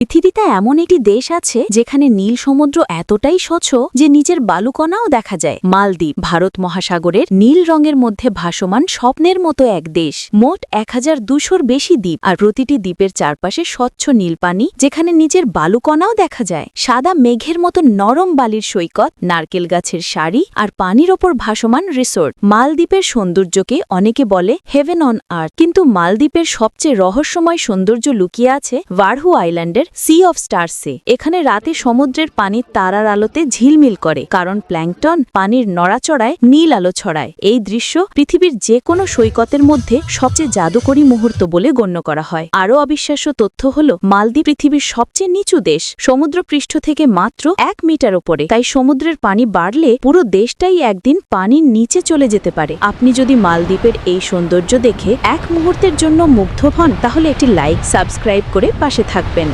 পৃথিবীতে এমন একটি দেশ আছে যেখানে নীল সমুদ্র এতটাই স্বচ্ছ যে নিচের বালুকণাও দেখা যায়। মালদ্বীপ, ভারত মহাসাগরের নীল রঙের মধ্যে ভাসমান স্বপ্নের মতো এক দেশ। মোট এক হাজার দুশোর বেশি দ্বীপ আর প্রতিটি দ্বীপের চারপাশে স্বচ্ছ নীল পানি যেখানে নিচের বালুকণাও দেখা যায়। সাদা মেঘের মতো নরম বালির সৈকত, নারকেল গাছের সারি আর পানির ওপর ভাসমান রিসোর্ট। মালদ্বীপের সৌন্দর্যকে অনেকে বলে হেভেন অন আর্থ। কিন্তু মালদ্বীপের সবচেয়ে রহস্যময় সৌন্দর্য লুকিয়ে আছে ভারহু আইল্যান্ডের সি অফ স্টারসে এখানে রাতে সমুদ্রের পানি তারার আলোতে ঝিলমিল করে, কারণ প্ল্যাংটন পানির নড়াচড়ায় নীল আলো ছড়ায়। এই দৃশ্য পৃথিবীর যে কোনো সৈকতের মধ্যে সবচেয়ে জাদুকরী মুহূর্ত বলে গণ্য করা হয়। আরও অবিশ্বাস্য তথ্য হল, মালদ্বীপ পৃথিবীর সবচেয়ে নিচু দেশ সমুদ্র পৃষ্ঠ থেকে মাত্র এক মিটার ওপরে, তাই সমুদ্রের পানি বাড়লে পুরো দেশটাই একদিন পানির নিচে চলে যেতে পারে। আপনি যদি মালদ্বীপের এই সৌন্দর্য দেখে এক মুহূর্তের জন্য মুগ্ধ হন, তাহলে একটি লাইক, সাবস্ক্রাইব করে পাশে থাকবেন।